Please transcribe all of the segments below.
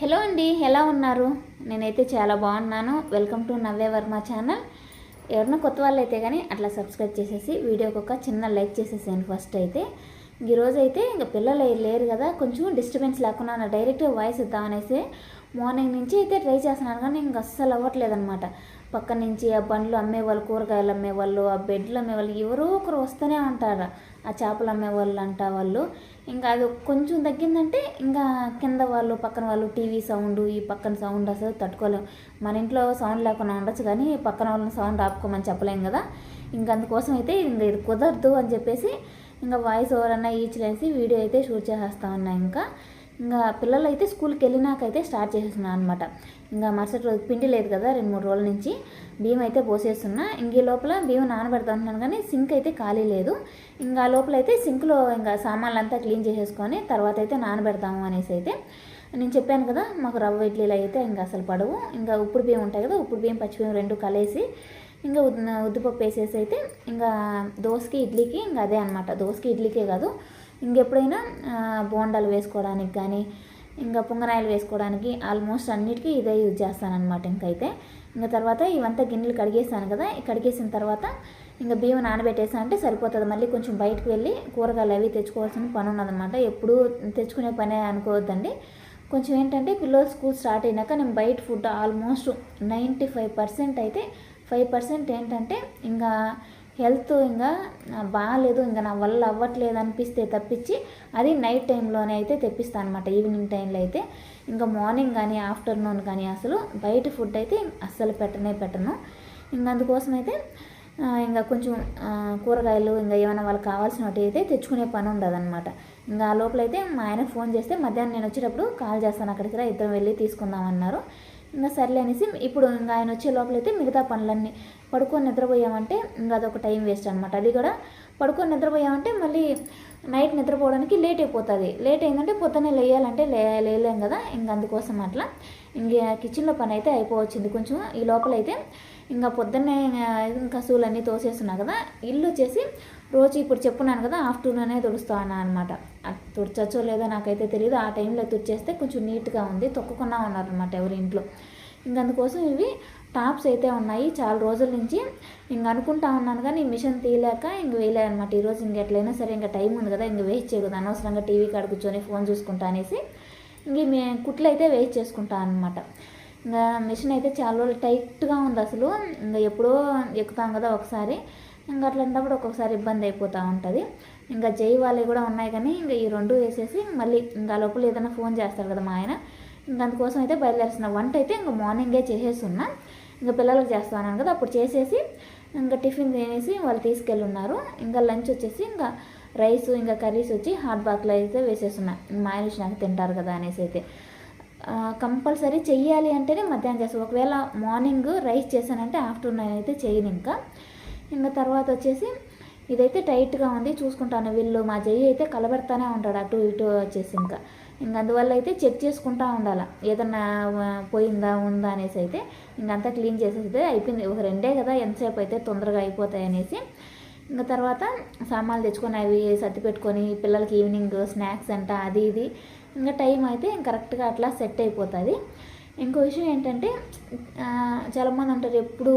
Hello అండి ఎలా ఉన్నారు? నేనైతే చాలా బాగున్నాను. Welcome to Navya Varma channel. ఎవరైనా కొత్త వాళ్ళు అయితే కానీ అట్లా సబ్స్క్రైబ్ చేసేసి వీడియోకి ఒక చిన్న లైక్ చేసేసాను ఫస్ట్ అయితే. ఈరోజు అయితే ఇంకా పిల్లలు లేరు కదా కొంచెం డిస్టర్బెన్స్ లేకుండా నా డైరెక్ట్గా వాయిస్ ఇద్దామనేసి మార్నింగ్ నుంచి అయితే ట్రై చేస్తున్నాను కానీ ఇంక అస్సలు అవ్వట్లేదన్నమాట. పక్క నుంచి ఆ బండ్లు అమ్మేవాళ్ళు కూరగాయలు అమ్మేవాళ్ళు ఆ బెడ్లు అమ్మేవాళ్ళు ఎవరో ఒకరు వస్తూనే ఉంటారు. ఆ చేపలు అమ్మేవాళ్ళు అంట వాళ్ళు. ఇంకా అది కొంచెం తగ్గిందంటే ఇంకా కింద వాళ్ళు పక్కన వాళ్ళు టీవీ సౌండ్ ఈ పక్కన సౌండ్ అసలు తట్టుకోలేము మన ఇంట్లో సౌండ్ లేకుండా ఉండొచ్చు కానీ పక్కన వాళ్ళని సౌండ్ ఆపుకోమని చెప్పలేం కదా. ఇంక అందుకోసం అయితే ఇంకా ఇది కుదరదు అని చెప్పేసి ఇంకా వాయిస్ ఓవర్ అన్న ఈచ్లేసి వీడియో అయితే షూట్ చేసేస్తా ఉన్నా ఇంకా. ఇంకా పిల్లలు అయితే స్కూల్కి వెళ్ళినాకైతే స్టార్ట్ చేసేస్తున్నాను అనమాట ఇంకా మరుసటి రోజు పిండి లేదు కదా రెండు మూడు రోజుల నుంచి. బియ్యం అయితే పోసేస్తున్నా. ఇంక ఈ లోపల బియ్యం నానబెడతా ఉంటున్నాను కానీ సింక్ అయితే ఖాళీ లేదు. ఇంకా లోపల అయితే సింక్లో ఇంకా సామాన్లు అంతా క్లీన్ చేసేసుకొని తర్వాత అయితే నానబెడతాము అనేసి అయితే. నేను చెప్పాను కదా మాకు రవ్వ ఇడ్లీలు అయితే ఇంకా అసలు పడవు. ఇంకా ఉప్పుడు బియ్యం ఉంటాయి కదా ఉప్పుడు బియ్యం పచ్చి బియ్యం రెండు కలిసి ఇంకా ఉద్దుపప్పు ఉద్దిపప్పు వేసేసి అయితే ఇంకా దోసకి ఇడ్లీకి ఇంకా అదే అనమాట దోసకి ఇడ్లీకే కాదు. ఇంకెప్పుడైనా బోండాలు వేసుకోవడానికి కానీ ఇంకా పొంగనాయలు వేసుకోవడానికి ఆల్మోస్ట్ అన్నిటికీ ఇదే యూజ్ చేస్తానన్నమాట ఇంకైతే. ఇంకా తర్వాత ఇవంతా గిన్నెలు కడిగేసాను కదా కడిగేసిన తర్వాత ఇంకా బియ్యం నానబెట్టేసా అంటే సరిపోతుంది. మళ్ళీ కొంచెం బయటకు వెళ్ళి కూరగాయలు అవి తెచ్చుకోవాల్సిన పని ఉన్నదన్నమాట. ఎప్పుడు తెచ్చుకునే పనే అనుకోవద్దండి. కొంచెం ఏంటంటే పిల్లలు స్కూల్ స్టార్ట్ అయినాక నేను బయట food almost ninety five percent అయితే ఫైవ్ పర్సెంట్ ఏంటంటే ఇంకా హెల్త్ ఇంకా బాగాలేదు ఇంకా నా వల్ల అవ్వట్లేదు అనిపిస్తే తప్పించి అది నైట్ టైంలోనే అయితే తెప్పిస్తాను అనమాట ఈవినింగ్ టైంలో అయితే. ఇంకా మార్నింగ్ కానీ ఆఫ్టర్నూన్ కానీ అసలు బయట ఫుడ్ అయితే అస్సలు పెట్టనే పెట్టను. ఇంకా అందుకోసం అయితే ఇంకా కొంచెం కూరగాయలు ఇంకా ఏమైనా వాళ్ళకి కావాల్సినవి అయితే తెచ్చుకునే పని ఉండదు అనమాట ఇంకా ఆ లోపల అయితే మా ఆయన ఫోన్ చేస్తే మధ్యాహ్నం నేను వచ్చేటప్పుడు కాల్ చేస్తాను అక్కడికి రా ఇద్దరం వెళ్ళి తీసుకుందామన్నారు ఇంకా సర్లే అనేసి ఇప్పుడు ఇంకా ఆయన వచ్చే లోపలైతే మిగతా పనులన్నీ పడుకొని నిద్రపోయామంటే ఇంకా అదొక టైం వేస్ట్ అనమాట అది కూడా పడుకొని నిద్రపోయామంటే మళ్ళీ నైట్ నిద్రపోవడానికి లేట్ అయిపోతుంది. లేట్ అయిందంటే పొద్దున్నే లేయాలంటే లే లేలేం కదా. ఇంక అందుకోసం అట్లా ఇంక కిచెన్లో పని అయితే అయిపోవచ్చింది. కొంచెం ఈ లోపలైతే ఇంకా పొద్దున్నే ఇంకా సూలన్నీ తోసేస్తున్నా కదా. ఇల్లు వచ్చేసి రోజు ఇప్పుడు చెప్పున్నాను కదా ఆఫ్టర్నూనే తుడుస్తాను అనమాట తుడిచచ్చో లేదో నాకైతే తెలియదు ఆ టైంలో తుడిచేస్తే కొంచెం నీట్గా ఉంది తొక్కకుండా ఉన్నారనమాట ఎవరి ఇంట్లో. ఇంక అందుకోసం ఇవి టాప్స్ అయితే ఉన్నాయి. చాలా రోజుల నుంచి ఇంక అనుకుంటా ఉన్నాను కానీ మిషన్ తీయలేక ఇంక వేయలే అనమాట ఈరోజు ఇంక ఎట్లయినా సరే ఇంకా టైం ఉంది కదా ఇంక వేస్ట్ చేయకూడదు అనవసరంగా టీవీ కాడ కూర్చొని ఫోన్ చూసుకుంటా అనేసి ఇంక మే కుట్లు అయితే వేస్ట్ చేసుకుంటా అనమాట ఇంకా మిషన్ అయితే చాలా రోజులు టైట్గా ఉంది అసలు. ఇంకా ఎప్పుడో ఎక్కుతాం కదా ఒకసారి. ఇంకా అట్లాంటప్పుడు ఒక్కొక్కసారి ఇబ్బంది అయిపోతూ ఉంటుంది. ఇంకా జై వాళ్ళవి కూడా ఉన్నాయి కానీ ఇంకా ఈ రెండు వేసేసి మళ్ళీ ఇంకా లోపల ఏదైనా ఫోన్ చేస్తారు కదా మా ఆయన. ఇంకా అందుకోసం అయితే బయలుదేరుస్తున్నా. వంట అయితే ఇంకా మార్నింగే చేసేస్తున్నా. ఇంకా పిల్లలకు చేస్తాను కదా అప్పుడు చేసేసి ఇంకా టిఫిన్ తినేసి వాళ్ళు తీసుకెళ్ళి ఉన్నారు ఇంకా లంచ్ వచ్చేసి ఇంకా రైస్ ఇంకా కర్రీస్ వచ్చి హాట్ బాక్లో అయితే వేసేస్తున్నా. మా ఆయన నాకు తింటారు కదా అనేసి అయితే. కంపల్సరీ చెయ్యాలి అంటేనే మధ్యాహ్నం చేస్తాను ఒకవేళ మార్నింగ్ రైస్ చేశానంటే ఆఫ్టర్నూన్ అయితే చేయను ఇంకా. ఇంకా తర్వాత వచ్చేసి ఇదైతే టైట్గా ఉంది చూసుకుంటాను. వీళ్ళు మా జయ్యి అయితే కలబెడతానే ఉంటాడు అటు ఇటు వచ్చేసి ఇంకా. ఇంక అందువల్ల అయితే చెక్ చేసుకుంటా ఉండాలి. ఏదన్నా పోయిందా ఉందా అనేసి అయితే ఇంకంతా క్లీన్ చేసేసి అయిపోయింది. ఒక రెండే కదా ఎంతసేపు అయితే తొందరగా అయిపోతాయి అనేసి. ఇంకా తర్వాత సామాన్లు తెచ్చుకొని అవి సర్ది పెట్టుకొని పిల్లలకి ఈవినింగ్ స్నాక్స్ అంట అది ఇది. ఇంకా టైం అయితే కరెక్ట్గా అట్లా సెట్ అయిపోతుంది. ఇంకో విషయం ఏంటంటే చాలామంది అంటారు ఎప్పుడు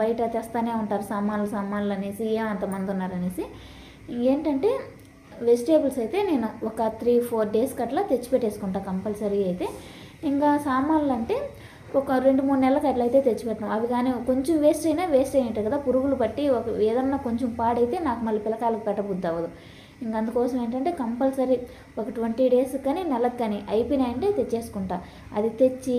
బయట తెస్తానే ఉంటారు సామాన్లు సామాన్లు అనేసి ఏమంతమంది ఉన్నారనేసి ఏంటంటే వెజిటేబుల్స్ అయితే నేను ఒక త్రీ ఫోర్ డేస్కి అట్లా తెచ్చిపెట్టేసుకుంటా కంపల్సరీ అయితే. ఇంకా సామాన్లు అంటే ఒక రెండు మూడు నెలలకు అట్లయితే తెచ్చిపెట్టినాం. అవి కానీ కొంచెం వేస్ట్ అయినా వేస్ట్ అయినట్టు కదా. పురుగులు పట్టి ఒక ఏదన్నా కొంచెం పాడైతే నాకు మళ్ళీ పిల్లకాయలకు పెట్టబుద్ధి అవ్వదు. ఇంక అందుకోసం ఏంటంటే కంపల్సరీ ఒక ట్వంటీ డేస్ కానీ నెలకు కానీ అయిపోయినాయంటే తెచ్చేసుకుంటా. అది తెచ్చి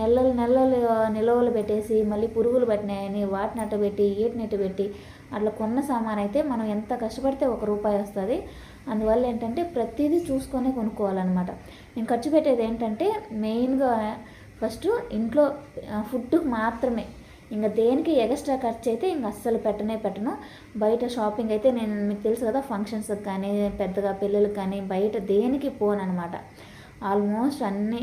నెలలు నెలలు నిల్వలు పెట్టేసి మళ్ళీ పురుగులు పట్టినాయని వాటిని అట్ట పెట్టి ఈటిని అట్ట పెట్టి అట్లా కొన్న సామాన్ అయితే మనం ఎంత కష్టపడితే ఒక రూపాయి వస్తుంది. అందువల్ల ఏంటంటే ప్రతిదీ చూసుకొని కొనుక్కోవాలన్నమాట. నేను ఖర్చు పెట్టేది ఏంటంటే మెయిన్గా ఫస్ట్ ఇంట్లో ఫుడ్ మాత్రమే. ఇంకా దేనికి ఎక్స్ట్రా ఖర్చు అయితే ఇంక అస్సలు పెట్టనే పెట్టను. బయట షాపింగ్ అయితే నేను మీకు తెలుసు కదా ఫంక్షన్స్కి కానీ పెద్దగా పెళ్ళిళ్ళకి కానీ బయట దేనికి పోను అనమాట ఆల్మోస్ట్ అన్ని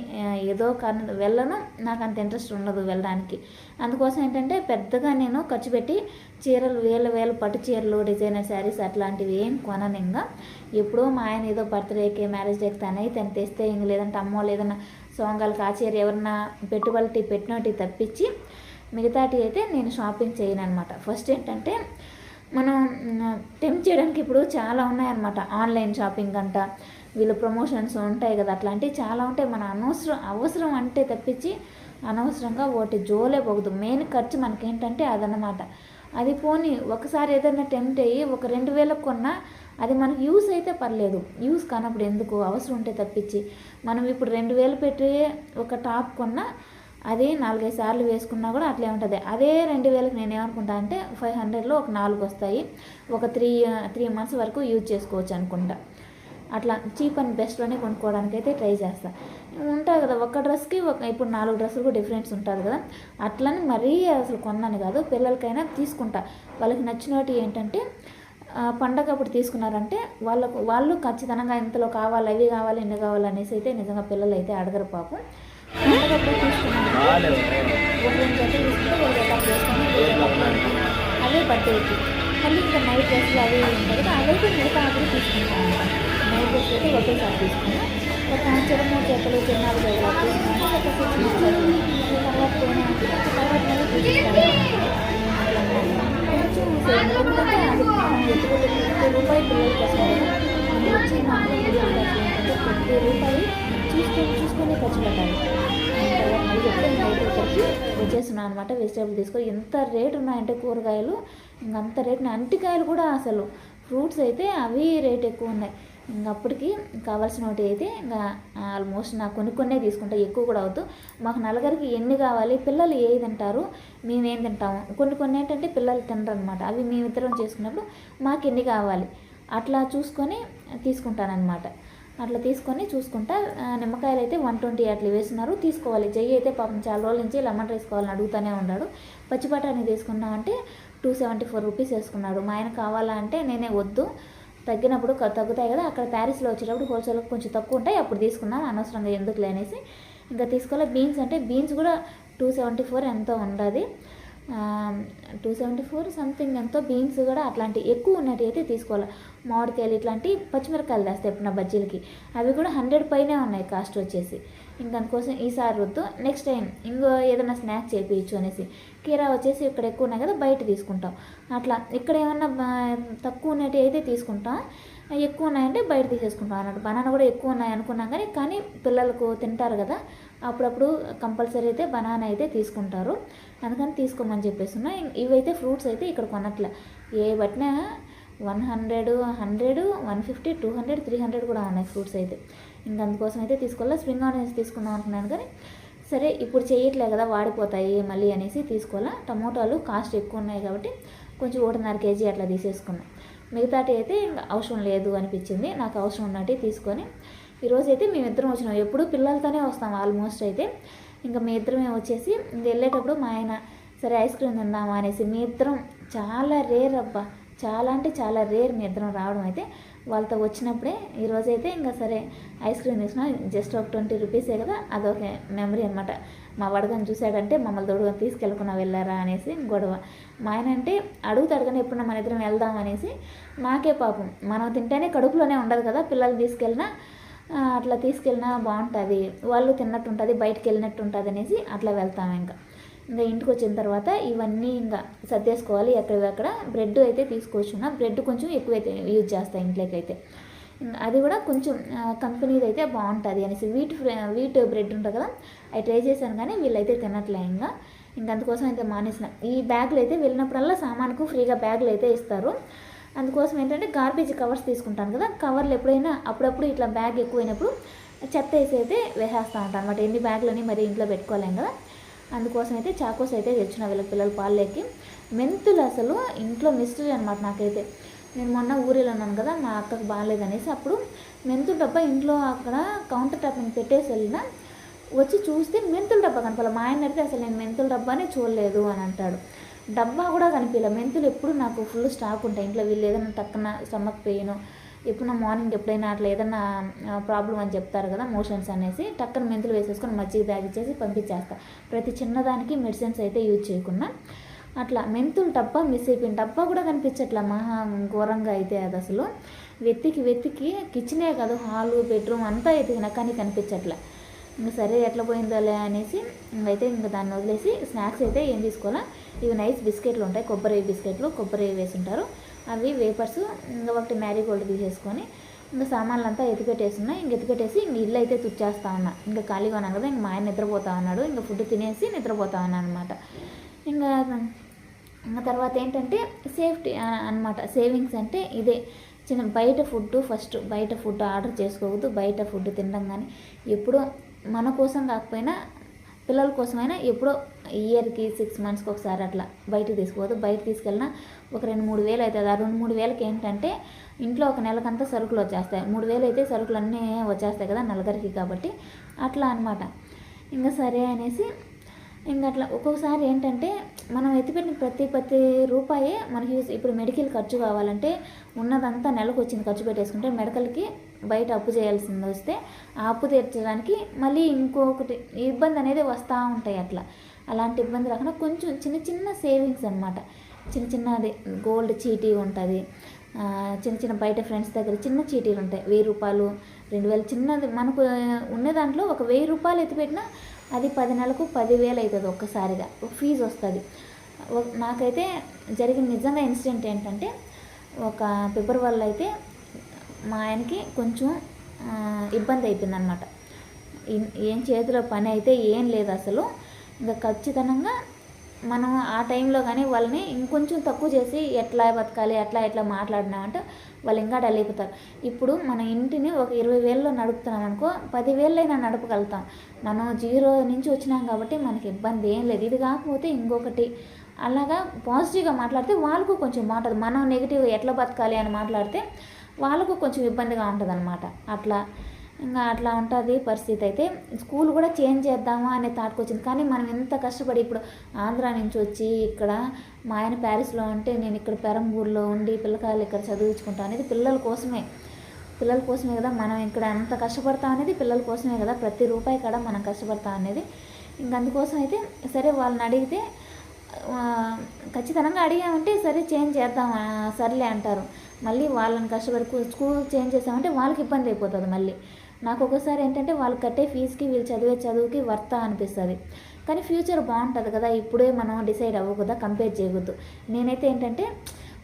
ఏదో కారణం వెళ్ళను. నాకు అంత ఇంట్రెస్ట్ ఉండదు వెళ్ళడానికి. అందుకోసం ఏంటంటే పెద్దగా నేను ఖర్చు పెట్టి చీరలు వేల వేల పట్టు చీరలు డిజైనర్ శారీస్ అట్లాంటివి ఏం కొనను ఇంకా ఎప్పుడో మా ఆయన ఏదో బర్త్డేకి మ్యారేజ్ డేకి తనై తను తెస్తే ఇంక లేదంటే అమ్మో లేదన్నా సోంగాలకి ఆ చీర ఎవరన్నా పెట్టుబడి పెట్టినట్టు తప్పించి మిగతాటి అయితే నేను షాపింగ్ చేయను అనమాట ఫస్ట్ ఏంటంటే మనం టెంప్ చేయడానికి ఇప్పుడు చాలా ఉన్నాయన్నమాట. ఆన్లైన్ షాపింగ్ అంట వీళ్ళు ప్రమోషన్స్ ఉంటాయి కదా అట్లాంటివి చాలా ఉంటాయి. మన అనవసరం అవసరం అంటే తప్పించి అనవసరంగా ఒకటి జోలే పోగదు. మెయిన్ ఖర్చు మనకేంటంటే అదనమాట అది పోని ఒకసారి ఏదైనా టెంప్ట్ అయ్యి ఒక రెండు వేలకు కొన్నా అది మనకు యూస్ అయితే పర్లేదు. యూస్ కానప్పుడు ఎందుకు? అవసరం ఉంటే తప్పించి. మనం ఇప్పుడు రెండు వేలు పెట్టి ఒక టాప్ కొన్నా అది నాలుగైదు సార్లు వేసుకున్నా కూడా అట్లే ఉంటుంది. అదే రెండు వేలకు నేను ఏమనుకుంటా అంటే ఫైవ్ హండ్రెడ్లో ఒక నాలుగు వస్తాయి. ఒక త్రీ త్రీ మంత్స్ వరకు యూజ్ చేసుకోవచ్చు అనుకుంటా. అట్లా చీప్ అండ్ బెస్ట్లోనే కొనుక్కోవడానికి అయితే ట్రై చేస్తాను ఉంటుంది కదా ఒక డ్రెస్కి ఒక ఇప్పుడు నాలుగు డ్రెస్సులకు డిఫరెన్స్ ఉంటుంది కదా. అట్లని మరీ అసలు కొన్నాను కాదు పిల్లలకైనా తీసుకుంటా. వాళ్ళకి నచ్చినవి ఏంటంటే పండగ అప్పుడు తీసుకున్నారంటే వాళ్ళకు వాళ్ళు ఖచ్చితంగా ఇంతలో కావాలి అవి కావాలి ఇన్ని కావాలి అనేసి అయితే నిజంగా పిల్లలు అయితే అడగరు పాపం. పండగ అప్పుడు అదే బర్త్డేకి మళ్ళీ ఇక్కడ నైట్ డ్రెస్లు అవి ఉంటాయి కదా అవైతే మిగతా అప్పుడు తీసుకుంటాను నైట్ డ్రెస్ అయితే ఒకేసారి తీసుకున్నాను ఒక చిరమో చేపలు చిన్నారు తీసుకున్నాను ఒక సిక్స్ తర్వాత తర్వాత మళ్ళీ తీసుకుంటాను కొంచెం ఎందుకంటే రూపాయి పిల్లలకి వచ్చి మాత్రం రూపాయి చూసుకొని చూసుకొని ఖర్చు వచ్చేస్తున్నాను అనమాట వెజిటేబుల్ తీసుకొని. ఎంత రేటు ఉన్నాయంటే కూరగాయలు ఇంకంత అంత అంటికాయలు కూడా అసలు. ఫ్రూట్స్ అయితే అవి రేట్ ఎక్కువ ఉన్నాయి. ఇంక అప్పటికి ఒకటి అయితే ఇంకా ఆల్మోస్ట్ నాకు కొన్ని కొన్నే తీసుకుంటా. ఎక్కువ కూడా అవుతూ మాకు నలుగురికి ఎన్ని కావాలి పిల్లలు ఏది తింటారు మేమేం తింటాము. కొన్ని కొన్ని ఏంటంటే పిల్లలు తినరు అనమాట అవి మేమిద్దరం చేసుకున్నప్పుడు మాకు ఎన్ని కావాలి అట్లా చూసుకొని తీసుకుంటానన్నమాట. అట్లా తీసుకొని చూసుకుంటా. నిమ్మకాయలు అయితే వన్ ట్వంటీ అట్లా వేస్తున్నారు. తీసుకోవాలి. జయ్యి అయితే పాపం చాలా రోజుల నుంచి లెమన్ రైస్ కావాలని అడుగుతూనే ఉన్నాడు. పచ్చి బఠానీ తీసుకున్నామంటే టూ సెవెంటీ ఫోర్ రూపీస్ వేసుకున్నాడు. మా ఆయన కావాలా అంటే నేనే వద్దు. తగ్గినప్పుడు తగ్గుతాయి కదా. అక్కడ ప్యారిస్లో వచ్చేటప్పుడు హోల్సేల్కి కొంచెం తక్కువ ఉంటాయి. అప్పుడు తీసుకున్నాం అనవసరంగా ఎందుకులే అనేసి. ఇంకా తీసుకోవాలి. బీన్స్ అంటే బీన్స్ కూడా టూ సెవెంటీ ఫోర్ ఎంతో ఉండదు. టూ సెవెంటీ ఫోర్ సంథింగ్ ఎంతో బీన్స్ కూడా అట్లాంటి ఎక్కువ ఉన్నట్టు అయితే తీసుకోవాలి. మామిడికాయలు ఇట్లాంటి పచ్చిమిరకాయలు తెస్తాయి ఇప్పుడు నా బజ్జీలకి. అవి కూడా హండ్రెడ్ పైనే ఉన్నాయి కాస్ట్ వచ్చేసి. ఇంకా దానికోసం ఈసారి వద్దు నెక్స్ట్ టైం ఇంకో ఏదైనా స్నాక్స్ చేయించు అనేసి. కీరా వచ్చేసి ఇక్కడ ఎక్కువ ఉన్నాయి కదా బయట తీసుకుంటాం. అట్లా ఇక్కడ ఏమన్నా తక్కువ ఉన్నట్టు అయితే తీసుకుంటాం. ఎక్కువ ఉన్నాయంటే బయట తీసేసుకుంటాం అన్నట్టు. బనానా కూడా ఎక్కువ ఉన్నాయి అనుకున్నాం కానీ కానీ పిల్లలకు తింటారు కదా అప్పుడప్పుడు కంపల్సరీ అయితే బనానా అయితే తీసుకుంటారు. అందుకని తీసుకోమని చెప్పేస్తున్నా. ఇం- ఇవైతే ఫ్రూట్స్ అయితే ఇక్కడ కొనట్లే. ఏ బట్టినా one hundred hundred one fifty two hundred three hundred కూడా ఉన్నాయి ఫ్రూట్స్ అయితే. ఇంకా అందుకోసం అయితే తీసుకోవాలా? స్ప్రింగ్ ఆనియన్స్ తీసుకుందాం అనుకున్నాను కానీ సరే ఇప్పుడు చేయట్లే కదా వాడిపోతాయి మళ్ళీ అనేసి తీసుకోవాలా? టమోటాలు కాస్ట్ ఎక్కువ ఉన్నాయి కాబట్టి కొంచెం ఒకటిన్నర కేజీ అట్లా తీసేసుకున్నాం. మిగతాటి అయితే అవసరం లేదు అనిపించింది. నాకు అవసరం ఉన్నట్టు తీసుకొని ఈరోజు అయితే మేమిద్దరం వచ్చినాం. ఎప్పుడు పిల్లలతోనే వస్తాం ఆల్మోస్ట్ అయితే. ఇంకా మీ ఇద్దరమే వచ్చేసి ఇంక వెళ్ళేటప్పుడు మా ఆయన సరే ఐస్ క్రీమ్ తిందామా అనేసి మీ ఇద్దరం చాలా రేర్ అబ్బా. చాలా అంటే చాలా రేర్ మీ ఇద్దరం రావడం అయితే. వాళ్ళతో వచ్చినప్పుడే ఈరోజు అయితే ఇంకా సరే ఐస్ క్రీమ్ తీసుకున్నా. జస్ట్ ఒక ట్వంటీ రూపీసే కదా అదొక మెమరీ అనమాట మా వడగని చూశాడంటే మమ్మల్ని తోడుగా తీసుకెళ్ళకుండా వెళ్ళారా అనేసి గొడవ. మా ఆయన అంటే అడుగుతాడు కానీ ఎప్పుడన్నా మన ఇద్దరం వెళ్దాం అనేసి. నాకే పాపం. మనం తింటేనే కడుపులోనే ఉండదు కదా పిల్లలు తీసుకెళ్ళినా. అట్లా తీసుకెళ్ళినా బాగుంటుంది. వాళ్ళు తిన్నట్టు ఉంటుంది బయటకు వెళ్ళినట్టు ఉంటుంది అనేసి అట్లా వెళ్తాం ఇంకా. ఇంకా ఇంటికి వచ్చిన తర్వాత ఇవన్నీ ఇంకా సర్దేసుకోవాలి ఎక్కడిదక్కడ బ్రెడ్ అయితే తీసుకొచ్చున్నా. బ్రెడ్ కొంచెం ఎక్కువైతే యూజ్ చేస్తాయి ఇంట్లోకి అయితే అది కూడా కొంచెం కంపెనీది అయితే బాగుంటుంది అనేసి. వీట్ వీట్ బ్రెడ్ ఉంటుంది కదా అవి ట్రై చేశాను కానీ వీళ్ళైతే తినట్లే ఇంకా ఇంక అందుకోసం అయితే మానేసిన. ఈ బ్యాగులు అయితే వెళ్ళినప్పుడల్లా సామానుకు ఫ్రీగా బ్యాగులు అయితే ఇస్తారు. అందుకోసం ఏంటంటే గార్బేజ్ కవర్స్ తీసుకుంటాను కదా. కవర్లు ఎప్పుడైనా అప్పుడప్పుడు ఇట్లా బ్యాగ్ ఎక్కువైనప్పుడు చెత్త వేసి అయితే వేసేస్తూ ఉంటాను అనమాట ఎన్ని బ్యాగులని మరి ఇంట్లో పెట్టుకోలేం కదా. అందుకోసం అయితే చాకోస్ అయితే తెచ్చిన వీళ్ళ పిల్లల పాలకి. మెంతులు అసలు ఇంట్లో మిస్టరీ అనమాట నాకైతే. నేను మొన్న ఊరిలో ఉన్నాను కదా మా అక్కకు బాగాలేదనేసి అప్పుడు మెంతుల డబ్బా ఇంట్లో అక్కడ కౌంటర్ టాప్ నేను పెట్టేసి వెళ్ళిన వచ్చి చూస్తే మెంతుల డబ్బా కనపాలి మా ఆయన అడిగితే అసలు నేను మెంతుల డబ్బానే చూడలేదు అని అంటాడు. డబ్బా కూడా కనిపించలే. మెంతులు ఎప్పుడు నాకు ఫుల్ స్టాక్ ఉంటాయి. ఇంట్లో వీళ్ళు ఏదైనా తక్కువ స్టమక్ పెయిన్ ఎప్పుడైనా మార్నింగ్ ఎప్పుడైనా అట్లా ఏదైనా ప్రాబ్లం అని చెప్తారు కదా మోషన్స్ అనేసి టక్కన మెంతులు వేసేసుకొని మజ్జిగ తాగిచ్చేసి పంపించేస్తా. ప్రతి చిన్నదానికి మెడిసిన్స్ అయితే యూజ్ చేయకుండా అట్లా మెంతులు డబ్బా మిస్ అయిపోయింది. డబ్బా కూడా కనిపించట్లా మహా ఘోరంగా అయితే అది అసలు. వెతికి వెతికి కిచెనే కాదు హాలు బెడ్రూమ్ అంతా ఎతికినా కానీ కనిపించట్లే. ఇంకా సరే ఎట్లా పోయిందోలే అనేసి అయితే ఇంకా దాన్ని వదిలేసి స్నాక్స్ అయితే ఏం తీసుకోవాలా? ఇవి నైస్ బిస్కెట్లు ఉంటాయి కొబ్బరి బిస్కెట్లు కొబ్బరి వేసి ఉంటారు అవి వేపర్స్ ఇంకా ఒకటి మ్యారీగోల్డ్ తీసేసుకొని ఇంకా సామాన్లు అంతా ఎత్తిపెట్టేస్తున్నా ఇంక ఎత్తిపెట్టేసి ఇంక ఇల్లు అయితే తుచ్చేస్తా ఉన్నా. ఇంకా ఖాళీగా ఉన్నాను కదా ఇంక మా ఆయన నిద్రపోతా ఉన్నాడు. ఇంకా ఫుడ్ తినేసి నిద్రపోతా ఉన్నాను అనమాట ఇంకా ఇంకా తర్వాత ఏంటంటే సేఫ్టీ అనమాట సేవింగ్స్ అంటే ఇదే. చిన్న బయట ఫుడ్ ఫస్ట్ బయట ఫుడ్ ఆర్డర్ చేసుకోవద్దు. బయట ఫుడ్ తినడం కానీ ఎప్పుడో మన కోసం కాకపోయినా పిల్లల కోసమైనా ఎప్పుడో ఇయర్కి సిక్స్ మంత్స్కి ఒకసారి అట్లా బయటకు తీసుకోవద్దు బయట తీసుకెళ్ళినా ఒక రెండు మూడు వేలు అవుతుంది ఆ రెండు మూడు వేలకి ఏంటంటే ఇంట్లో ఒక నెలకంతా సరుకులు వచ్చేస్తాయి. మూడు వేలు అయితే సరుకులు అన్నీ వచ్చేస్తాయి కదా నలుగురికి కాబట్టి అట్లా అనమాట ఇంకా సరే అనేసి ఇంకా అట్లా ఒక్కొక్కసారి ఏంటంటే మనం ఎత్తిపెట్టిన ప్రతి ప్రతి రూపాయి మనకి యూస్ ఇప్పుడు మెడికల్ ఖర్చు కావాలంటే ఉన్నదంతా నెలకు వచ్చింది ఖర్చు పెట్టేసుకుంటే మెడికల్కి బయట అప్పు చేయాల్సింది వస్తే ఆ అప్పు తీర్చడానికి మళ్ళీ ఇంకొకటి ఇబ్బంది అనేది వస్తూ ఉంటాయి అట్లా. అలాంటి ఇబ్బంది రాకుండా కొంచెం చిన్న చిన్న సేవింగ్స్ అనమాట చిన్న చిన్నది గోల్డ్ చీటీ ఉంటుంది. చిన్న చిన్న బయట ఫ్రెండ్స్ దగ్గర చిన్న చీటీలు ఉంటాయి. వెయ్యి రూపాయలు రెండు వేలు చిన్నది. మనకు ఉన్న దాంట్లో ఒక వెయ్యి రూపాయలు ఎత్తిపెట్టినా అది పది నెలలకు పదివేలు అవుతుంది ఒక్కసారిగా. ఫీజు వస్తుంది. నాకైతే జరిగిన నిజంగా ఇన్సిడెంట్ ఏంటంటే ఒక పేపర్ వల్ల అయితే మా ఆయనకి కొంచెం ఇబ్బంది అయిపోయింది అనమాట ఏం చేతిలో పని అయితే ఏం లేదు అసలు. ఇంకా ఖచ్చితంగా మనం ఆ టైంలో కానీ వాళ్ళని ఇంకొంచెం తక్కువ చేసి ఎట్లా బతకాలి ఎట్లా ఎట్లా మాట్లాడినామంటే వాళ్ళు ఇంకా డల్ అయిపోతారు. ఇప్పుడు మన ఇంటిని ఒక ఇరవై వేలలో నడుపుతున్నాం అనుకో పదివేలైనా నడపగలుగుతాం. మనం జీరో నుంచి వచ్చినాం కాబట్టి మనకి ఇబ్బంది ఏం లేదు. ఇది కాకపోతే ఇంకొకటి అలాగా పాజిటివ్గా మాట్లాడితే వాళ్ళకు కొంచెం బాగుంటుంది. మనం నెగిటివ్ ఎట్లా బతకాలి అని మాట్లాడితే వాళ్ళకు కొంచెం ఇబ్బందిగా ఉంటుంది అనమాట అట్లా ఇంకా అట్లా ఉంటుంది పరిస్థితి అయితే. స్కూల్ కూడా చేంజ్ చేద్దామా అనే థాట్కి వచ్చింది కానీ మనం ఎంత కష్టపడి ఇప్పుడు ఆంధ్ర నుంచి వచ్చి ఇక్కడ మా ఆయన ప్యారిస్లో ఉంటే నేను ఇక్కడ పెరంబూర్లో ఉండి పిల్లకాయలు ఇక్కడ చదివించుకుంటా అనేది పిల్లల కోసమే. పిల్లల కోసమే కదా మనం ఇక్కడ అంత కష్టపడతాం అనేది పిల్లల కోసమే కదా. ప్రతి రూపాయి కూడా మనం కష్టపడతాం అనేది. ఇంక అందుకోసం అయితే సరే వాళ్ళని అడిగితే ఖచ్చితంగా అడిగామంటే సరే చేంజ్ చేద్దాం సర్లే అంటారు. మళ్ళీ వాళ్ళని కష్టపడి స్కూల్ చేంజ్ చేసామంటే వాళ్ళకి ఇబ్బంది అయిపోతుంది మళ్ళీ. నాకు ఒకసారి ఏంటంటే వాళ్ళు కట్టే ఫీజుకి వీళ్ళు చదివే చదువుకి వర్త అనిపిస్తుంది. కానీ ఫ్యూచర్ బాగుంటుంది కదా ఇప్పుడే మనం డిసైడ్ అవ్వకూడదా కంపేర్ చేయకూడదు. నేనైతే ఏంటంటే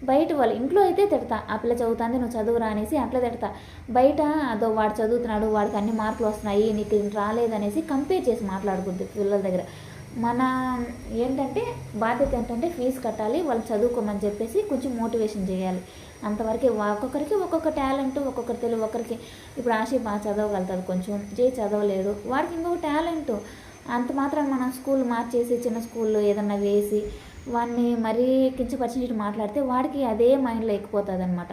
బయట వాళ్ళు ఇంట్లో అయితే తిడతా ఆ పిల్ల చదువుతుంది నువ్వు చదువురా అనేసి అట్లా తిడతా. బయట అదో వాడు చదువుతున్నాడు వాడికి అన్ని మార్కులు వస్తున్నాయి నీకు రాలేదనేసి కంపేర్ చేసి మాట్లాడకూడదు పిల్లల దగ్గర. మన ఏంటంటే బాధ్యత ఏంటంటే ఫీజు కట్టాలి వాళ్ళు చదువుకోమని చెప్పేసి కొంచెం మోటివేషన్ చేయాలి. అంతవరకే ఒక్కొక్కరికి ఒక్కొక్క టాలెంట్ ఒక్కొక్కరి తెలివి ఒకరికి ఇప్పుడు ఆశీ బాగా చదవగలుగుతుంది కొంచెం జే చదవలేదు వాడికి ఇంకొక టాలెంట్. అంత మాత్రం మనం స్కూల్ మార్చేసి చిన్న స్కూల్లో ఏదన్నా వేసి వాడిని మరీ కించపరిచినట్టు మాట్లాడితే వాడికి అదే మైండ్లో ఎక్కిపోతుంది అనమాట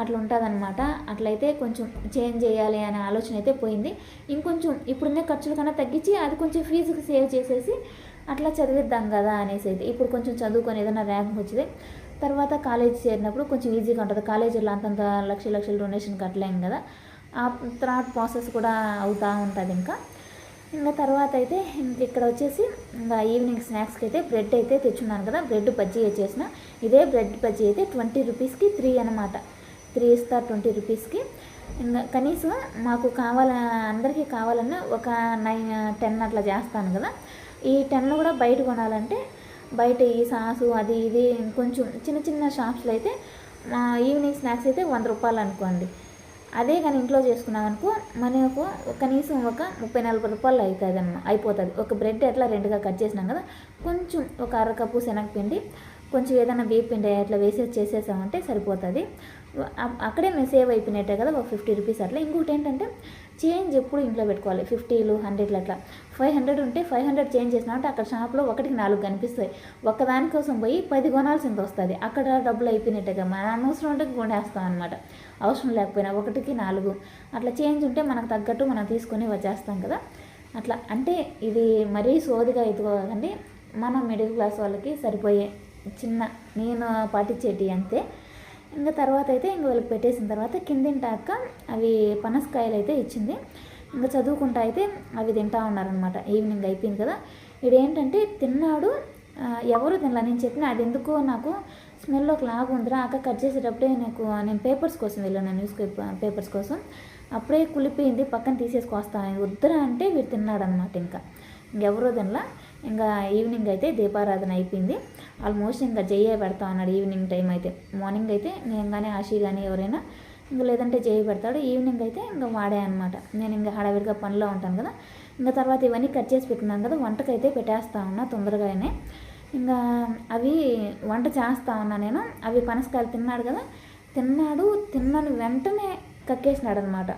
అట్లా ఉంటుంది అనమాట అట్లయితే కొంచెం చేంజ్ చేయాలి అనే ఆలోచన అయితే పోయింది. ఇంకొంచెం ఇప్పుడున్న ఖర్చుల కన్నా తగ్గించి అది కొంచెం ఫీజుకి సేవ్ చేసేసి అట్లా చదివిద్దాం కదా అనేసి అయితే ఇప్పుడు కొంచెం చదువుకొని ఏదైనా ర్యాంక్ వచ్చింది. తర్వాత కాలేజ్ చేరినప్పుడు కొంచెం ఈజీగా ఉంటుంది. కాలేజీలో అంతంత లక్ష లక్షల డొనేషన్ కట్టలేం కదా. ఆ తర్వాత ప్రాసెస్ కూడా అవుతూ ఉంటుంది ఇంకా. ఇంకా తర్వాత అయితే ఇక్కడ వచ్చేసి ఇంకా ఈవినింగ్ స్నాక్స్కి అయితే బ్రెడ్ అయితే తెచ్చున్నాను కదా. బ్రెడ్ బజ్జీ వచ్చేసిన ఇదే బ్రెడ్ బజ్జీ అయితే ట్వంటీ రూపీస్కి త్రీ అనమాట త్రీ ఇస్తారు ట్వంటీ రూపీస్కి. కనీసం మాకు కావాల అందరికీ కావాలన్నా ఒక నైన్ టెన్ అట్లా చేస్తాను కదా. ఈ టెన్ కూడా బయట కొనాలంటే బయట ఈ సాసు అది ఇది కొంచెం చిన్న చిన్న షాప్స్లో అయితే ఈవినింగ్ స్నాక్స్ అయితే వంద రూపాయలు అనుకోండి. అదే కానీ ఇంట్లో చేసుకున్నాం అనుకో మనకు కనీసం ఒక ముప్పై నలభై రూపాయలు అవుతుంది అన్నమాట అయిపోతుంది. ఒక బ్రెడ్ ఎట్లా రెండుగా కట్ చేసినాం కదా కొంచెం ఒక అరకప్పు శనగపిండి కొంచెం ఏదైనా బియ్య పిండి అట్లా వేసేసి చేసేసామంటే సరిపోతుంది. అక్కడే మేము సేవ్ అయిపోయినట్టే కదా ఒక ఫిఫ్టీ రూపీస్ అట్లా. ఇంకోటి ఏంటంటే చేంజ్ ఎప్పుడు ఇంట్లో పెట్టుకోవాలి. ఫిఫ్టీలు హండ్రెడ్లు అట్లా. ఫైవ్ హండ్రెడ్ ఉంటే ఫైవ్ హండ్రెడ్ చేంజ్ చేసినామంటే అక్కడ షాప్లో ఒకటికి నాలుగు కనిపిస్తాయి. ఒక్కదానికోసం పోయి పది కొనాల్సింది వస్తుంది. అక్కడ డబ్బులు అయిపోయినట్టుగా మన అనవసరం ఉంటే కొనేస్తాం అనమాట అవసరం లేకపోయినా ఒకటికి నాలుగు. అట్లా చేంజ్ ఉంటే మనకు తగ్గట్టు మనం తీసుకొని వచ్చేస్తాం కదా. అట్లా. అంటే ఇది మరీ సోదిగా ఎదుకోకండి మన మిడిల్ క్లాస్ వాళ్ళకి సరిపోయే చిన్న నేను పాటించేటి అంతే. ఇంకా తర్వాత అయితే ఇంక వాళ్ళకి పెట్టేసిన తర్వాత కిందింటాక అవి పనసకాయలు అయితే ఇచ్చింది. ఇంకా చదువుకుంటా అయితే అవి తింటా ఉన్నారనమాట ఈవినింగ్ అయిపోయింది కదా. ఇదేంటంటే తిన్నాడు ఎవరు తినలా? నేను చెప్పిన అది ఎందుకో నాకు స్మెల్ ఒక లాగా ఉందిరా. అక్క కట్ చేసేటప్పుడే నాకు నేను పేపర్స్ కోసం వెళ్ళాను న్యూస్ పేపర్స్ కోసం. అప్పుడే కులిపోయింది పక్కన తీసేసుకొస్తాను వద్దురా అంటే వీడు తిన్నాడు అనమాట ఇంకా. ఇంకెవరో తినలా. ఇంకా ఈవినింగ్ అయితే దీపారాధన అయిపోయింది. ఆల్మోస్ట్ ఇంకా జయ్యే పెడతా అన్నాడు ఈవినింగ్ టైం అయితే. మార్నింగ్ అయితే నేను కానీ ఆశీ కానీ ఎవరైనా ఇంకా లేదంటే జయ పెడతాడు. ఈవినింగ్ అయితే ఇంకా వాడే అనమాట నేను ఇంకా హడావిడిగా పనిలో ఉంటాను కదా. ఇంకా తర్వాత ఇవన్నీ కట్ చేసి పెట్టినాను కదా. వంటకైతే పెట్టేస్తా ఉన్నా తొందరగానే ఇంకా అవి వంట చేస్తా ఉన్నా నేను. అవి పనసకాయలు తిన్నాడు కదా. తిన్నాడు తిన్నాను వెంటనే కక్కేసినాడు అనమాట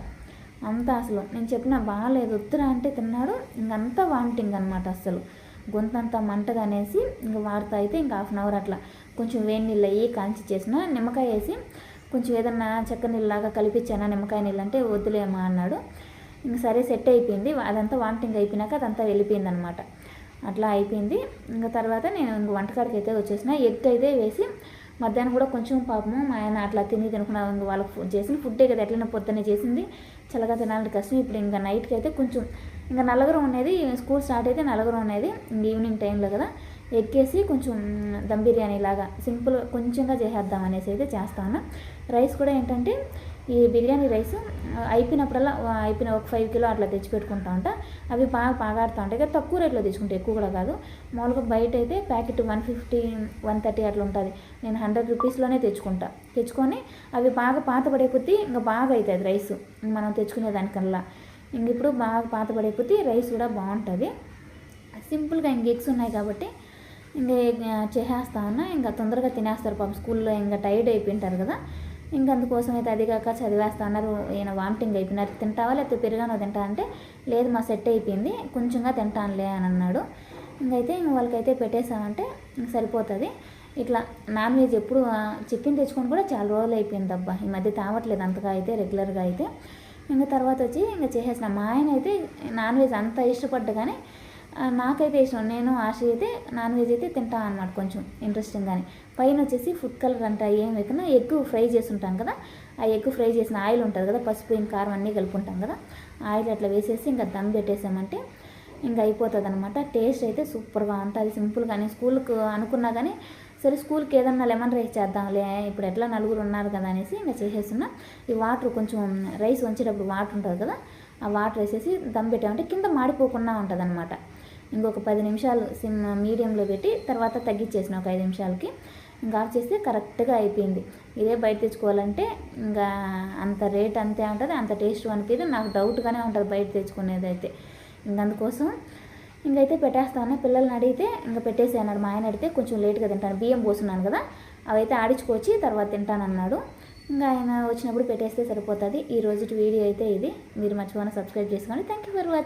అంతా అసలు నేను చెప్పిన బాగాలేదు వద్దురా అంటే తిన్నాడు. ఇంకంతా వామిటింగ్ అనమాట అసలు. గొంతంతా మంటగా అనేసి ఇంకా వాడుతా అయితే ఇంకా హాఫ్ అన్ అవర్ అట్లా. కొంచెం వేడి నీళ్ళు అయ్యి కాంచి చేసిన నిమ్మకాయ వేసి కొంచెం ఏదన్నా చక్క నీళ్ళలాగా కలిపించానా నిమ్మకాయ నీళ్ళు అంటే వద్దులేమా అన్నాడు. ఇంక సరే సెట్ అయిపోయింది. అదంతా వామిటింగ్ అయిపోయినాక అదంతా వెళ్ళిపోయింది అనమాట అట్లా అయిపోయింది. ఇంకా తర్వాత నేను ఇంక వంటకాడికి అయితే వచ్చేసిన. ఎగ్ అయితే వేసి మధ్యాహ్నం కూడా కొంచెం పాపము మా ఆయన అట్లా తిని తినుకున్న వాళ్ళకి చేసిన ఫుడ్డే కదా ఎట్లైనా పొద్దున్నే చేసింది. చల్లగా తినాలని కష్టం ఇప్పుడు ఇంకా నైట్కి అయితే కొంచెం ఇంకా నలుగురం ఉండేది స్కూల్ స్టార్ట్ అయితే నలుగురం ఉండేది ఈవినింగ్ టైంలో కదా. ఎక్కేసి కొంచెం దమ్ బిర్యానీ లాగా సింపుల్ కొంచెంగా చేసేద్దాం అనేసి అయితే చేస్తాను. రైస్ కూడా ఏంటంటే ఈ బిర్యానీ రైస్ అయిపోయినప్పుడల్లా అయిపోయిన ఒక ఫైవ్ కిలో అట్లా తెచ్చి పెట్టుకుంటా ఉంటా. అవి బాగా పాగాడుతూ ఉంటాయి కదా తక్కువ రేట్లో తెచ్చుకుంటే ఎక్కువ కూడా కాదు. మామూలుగా బయట అయితే packet one fifty one thirty అట్లా ఉంటుంది. నేను హండ్రెడ్ రూపీస్లోనే తెచ్చుకుంటా. తెచ్చుకొని అవి బాగా పాత పడే కొద్దీ ఇంకా బాగా అవుతుంది రైస్. మనం తెచ్చుకునే దానికల్లా. ఇంక ఇప్పుడు బాగా పాత పడే కొద్దీ రైస్ కూడా బాగుంటుంది. సింపుల్గా ఇంక ఎగ్స్ ఉన్నాయి కాబట్టి ఇంకా చేసేస్తా ఉన్నా. ఇంకా తొందరగా తినేస్తారు పాపం. స్కూల్లో ఇంకా టైర్డ్ అయిపోయింటారు కదా. ఇంక అందుకోసం అయితే అది కాక చదివేస్తా అన్నారు ఈయన వామిటింగ్ అయిపోయినారు. తింటావా లేకపోతే పెరిగానో తింటా అంటే లేదు మా సెట్ అయిపోయింది కొంచెంగా తింటానులే అని అన్నాడు. ఇంకైతే ఇంక వాళ్ళకైతే పెట్టేసామంటే సరిపోతుంది. ఇట్లా నాన్ వెజ్ ఎప్పుడు చికెన్ తెచ్చుకొని కూడా చాలా రోజులు అయిపోయింది అబ్బా. ఈ మధ్య తావట్లేదు అంతగా అయితే రెగ్యులర్గా అయితే. ఇంకా తర్వాత వచ్చి ఇంకా చేసేసిన. మా ఆయన అయితే నాన్ వెజ్ అంత ఇష్టపడ్డ కానీ నాకైతే ఇష్టం. నేను ఆశ అయితే నాన్ వెజ్ అయితే తింటాను అనమాట కొంచెం ఇంట్రెస్టింగ్ కానీ పైన వచ్చేసి ఫుడ్ కలర్ అంట ఏం వేయకుండా ఎగ్ ఫ్రై చేసి ఉంటాం కదా ఆ ఎగ్ ఫ్రై చేసిన ఆయిల్ ఉంటుంది కదా పసుపు ఇంకా కారం అన్నీ కలుపుకుంటాం కదా ఆయిల్ అట్లా వేసేసి ఇంకా దమ్ పెట్టేసామంటే ఇంకా అయిపోతుంది అనమాట టేస్ట్ అయితే సూపర్గా ఉంటుంది. సింపుల్గా నేను స్కూల్కి అనుకున్నా కానీ సరే స్కూల్కి ఏదన్నా లెమన్ రైస్ చేద్దాంలే ఇప్పుడు ఎట్లా నలుగురు ఉన్నారు కదా అనేసి ఇంకా చేసేస్తున్నా. ఈ వాటర్ కొంచెం రైస్ వంచేటప్పుడు వాటర్ ఉంటుంది కదా ఆ వాటర్ వేసేసి దమ్ పెట్టామంటే కింద మాడిపోకుండా ఉంటుంది అనమాట ఇంకొక పది నిమిషాలు సిమ్ మీడియంలో పెట్టి తర్వాత తగ్గించేసిన ఒక ఐదు నిమిషాలకి. ఇంకా ఆఫ్ చేస్తే కరెక్ట్గా అయిపోయింది. ఇదే బయట తెచ్చుకోవాలంటే ఇంకా అంత రేట్ అంతే ఉంటుంది అంత టేస్ట్ అనిపించదు నాకు డౌట్గానే ఉంటుంది బయట తెచ్చుకునేది అయితే. అందుకోసం ఇంకైతే పెట్టేస్తాను. పిల్లల్ని అడిగితే ఇంకా పెట్టేసి అన్నాడు. మా ఆయన అడిగితే కొంచెం లేట్గా తింటాను. బియ్యం పోస్తున్నాను కదా అవైతే ఆడించుకొచ్చి తర్వాత తింటానన్నాడు. ఇంకా ఆయన వచ్చినప్పుడు పెట్టేస్తే సరిపోతుంది. ఈ రోజు వీడియో అయితే ఇది. మీరు మర్చిపోయిన సబ్స్క్రైబ్ చేసుకోండి. Thank you for watching